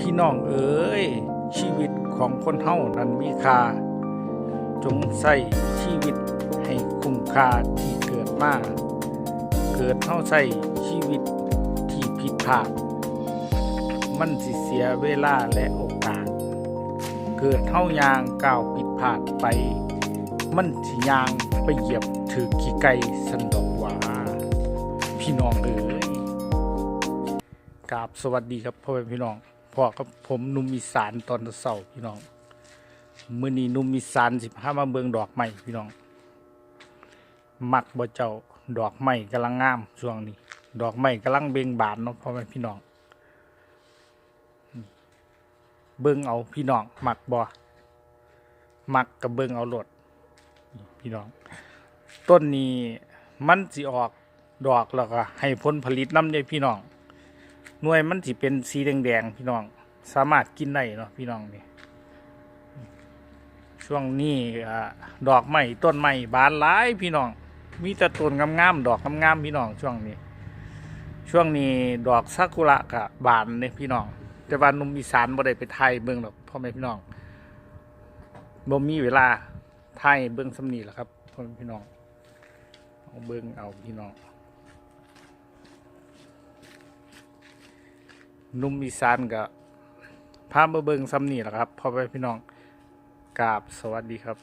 พี่น้องเอ๋ยชีวิตของคนเฮานั้นมีค่า จงใส่ชีวิตให้คุ้มค่าที่เกิดมาเกิดเฮาใส่ชีวิตที่ผิดพลาด มันสิเสียเวลาและโอกาส เกิดเฮายางก้าวผิดพลาดไป มันสิยางไปเหยียบถือขี้ไก่สันดอกว่าพี่น้องเอ๋ยกราบสวัสดีครับพ่อแม่พี่น้อง พอกับผมนุ่มอีสานตอนเสาร์พี่น้องมื้อนี้นุ่มอีสานสิพามาเบิ่งดอกไม้พี่น้อง มักบ่เจ้าดอกไม้กำลังงามช่วงนี้ ดอกไม้กำลังเบ่งบานเนาะพ่อแม่พี่น้อง เบิ่งเอาพี่น้องมักบ่มักกับเบิ่งเอาโลดพี่น้อง ต้นนี้มันสิออกดอกแล้วก็ให้ผลผลิตน้ำเด้พี่น้อง หน่วยมันสิเป็นสีแดงๆพี่น้อง สามารถกินได้เนาะพี่น้องนี่ช่วงนี้ดอกไม้ต้นไม้บานหลายพี่น้อง มีแต่ต้นงามๆดอกงามๆพี่น้องช่วงนี้ ช่วงนี้ดอกซากุระกะบานเนี่ยพี่น้อง แต่ว่านุ่มอีสานบ่ได้ไปไทยเบิ่งหรอกพ่อแม่พี่น้องบ่มีเวลาไทยเบิ่งสำนีแหละครับพ่อแม่พี่น้องเอาเบิ่งเอาพี่น้อง นุ่มอีสานก็พามาเบิ่งสำนี่แหละครับพ่อแม่พี่น้องกราบสวัสดีครับ